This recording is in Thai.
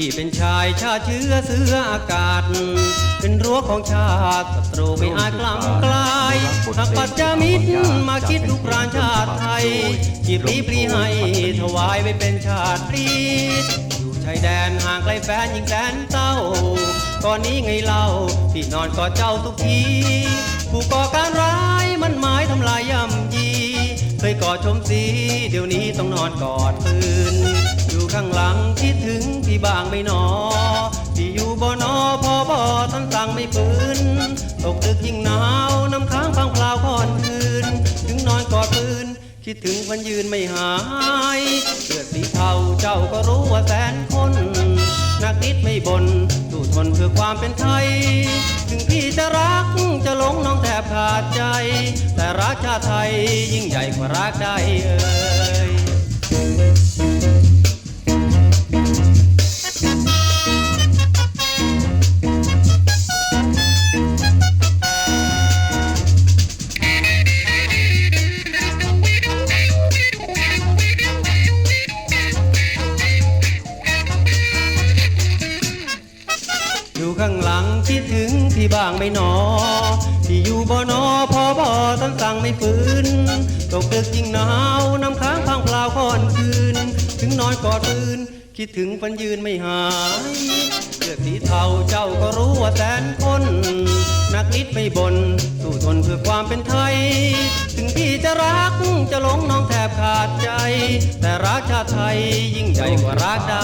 ที่เป็นชาติเชื้อเสืออากาศ เป็นรั้วของชาติศัตรูไม่อาจกล้ำกลายหากปัจจามิตรมาคิดลุกรานชาติไทยจีบรีปรีให้ถวายไว้เป็นชาติปรีอยู่ชายแดนห่างไกลแฟนยิงแสนเศร้าก่อนนี้ไงเล่าที่นอนกอดเจ้าทุกทีผู้ก่อการร้ายมันหมายทำลายย่ำยีเคยกอดชมสีเดี๋ยวนี้ต้องนอนกอดปืนอยู่ข้างหลังคิดถึง บางไม่หนอที่อยู่บนอพอบอท่านสั่งไม่ปืนตกดึกยิ่งหนาวน้ำค้างพังพลาวค่อนคืน ถึงนอนกอดปืนคิดถึงวันยืนไม่หายเลือดสีเทาเจ้าก็รู้ว่าแสนคนนักนิดไม่บนสู้ทนเพื่อความเป็นไทย ถึงพี่จะรักจะหลงน้องแทบขาดใจ แต่รักชาติไทยยิ่งใหญ่กว่ารักใดเอ่ย อยู่ข้างหลังคิดถึงพี่บ้างไม่หนอ ที่อยู่บอนอพอบอต้นสั่งไม่ฝืนตกดึกยิ่งหนาวน้ำค้างพังพลาวค่อนคืน ถึงนอนกอดปืน คิดถึงฟันยืนไม่หายเลือดสีเทาเจ้าก็รู้ว่าแสนคนนักนิดไม่บนสู้ทนเพื่อความเป็นไทย ถึงพี่จะรักจะหลงน้องแทบขาดใจ แต่รักชาติไทยยิ่งใหญ่กว่ารักใด